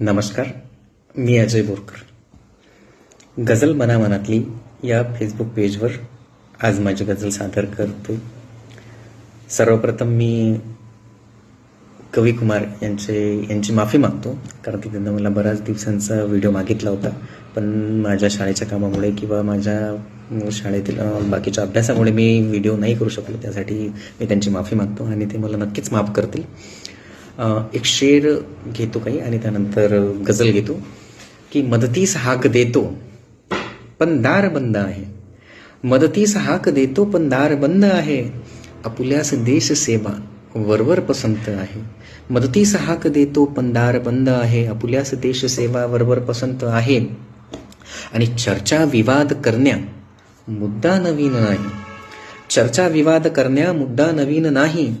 नमस्कार मी अजय बोरकर. गझल मनामनातली या फेसबुक पेजवर आज माझी गझल सादर करतो सर्वप्रथम मी कवी कुमार यांचे यांची माफी मागतो कारण की त्यांना मला बऱ्याच दिवसांचा व्हिडिओ मागितला होता. पण माझ्या शाळेच्या कामामुळे किंवा माझ्या शाळेतील बाकीच्या अभ्यासामुळे मी व्हिडिओ नाही करू शकलो. त्यासाठी मी त्यांची माफी मागतो आणि ते मला नक्कीच माफ करतील. एक शेर घेतो काही आणि त्यानंतर गझल घेतो की मदतीस हाक देतो पण दार बंद आहे. मदतीस हाक देतो पण दार बंद आहे. आपुल्यास देश सेवा वरवर पसंत आहे. मदतीस हाक देतो पण दार बंद आहे. आपुल्यास देश सेवा वरवर पसंत आहे. आणि चर्चा विवाद करण्या मुद्दा नवीन नाही. चर्चा विवाद करण्या मुद्दा नवीन नाही.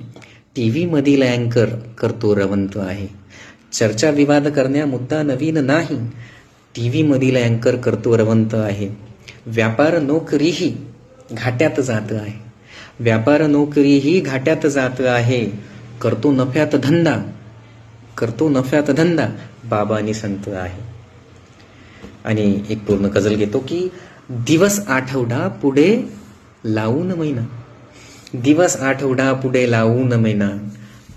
टी व्हीमधील अँकर करतो रवंत आहे. चर्चा विवाद करण्या मुद्दा नवीन नाही. टी व्हीमधील अँकर करतो रवंत आहे. व्यापार नोकरीही घाट्यात जात आहे. व्यापार नोकरीही घाट्यात जात आहे. करतो नफ्यात धंदा. करतो नफ्यात धंदा. बाबानी आणि संत आहे. आणि एक पूर्ण गजल घेतो की दिवस आठवडा पुढे लावून महिना. दिवस आठवडा पुढे लावून महिना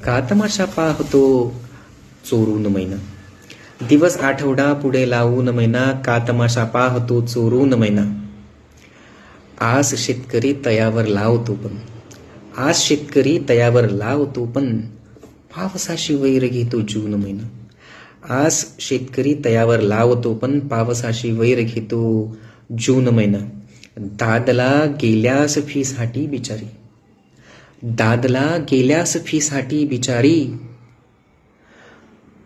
का तमाशा पाहतो चोरून महिना दिवस आठवडा पुढे लावून महिना का तमाशा पाहतो चोरून महिना आज शेतकरी तयावर लावतो पण. आज शेतकरी तयावर लावतो पण पावसाशी वैर घेतो जून महिना. आज शेतकरी तयावर लावतो पण पावसाशी वैर घेतो जून महिना. दादला गेल्यास फीसाठी बिचारी. दादला गेल्यास फीसाठी बिचारी.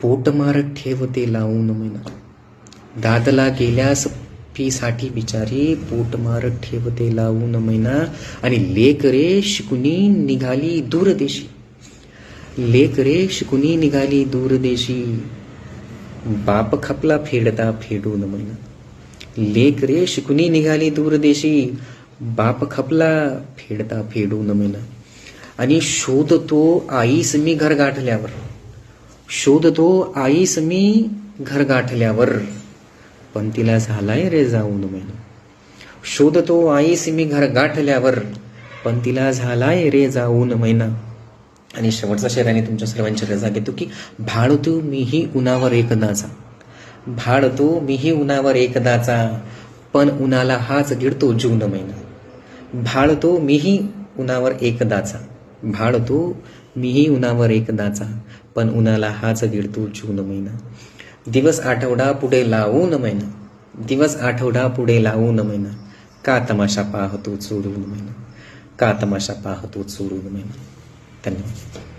पोट मारत ठेवते लावून महिना दादला गेल्यास फीसाठी बिचारी पोट मारत ठेवते लावून मैना आणि लेक रे शिकुनी निघाली दूरदेशी लेक रे शिकुनी निघाली दूरदेशी बाप खपला फेडता फेडून मैना लेक रे शिकुनी निघाली दूरदेशी बाप खपला फेडता फेडून मैना आणि शोधतो आईस मी घर गाठल्यावर शोधतो आईस मी घर गाठल्यावर पण तिला झालाय रे जाऊन महिना शोधतो आईस मी घर गाठल्यावर पण तिला झालाय रे जाऊन महिना आणि शेवटचा शेराने तुमच्या सर्वांची रजा घेतो की भाळतो मीही उन्हावर एकदाचा भाळतो मीही उन्हावर एकदाचा पण उन्हाला हाच गिळतो जून महिना. भाळतो मीही उन्हावर एकदाचा भाळतो मीही उन्हावर एकदाचा पण उन्हाला हाच गिळतो जून महिना. दिवस आठवडा पुढे लावून महिना दिवस आठवडा पुढे लावून महिना का तमाशा पाहतो चोरून महिना का तमाशा पाहतो चोरून महिना. धन्यवाद.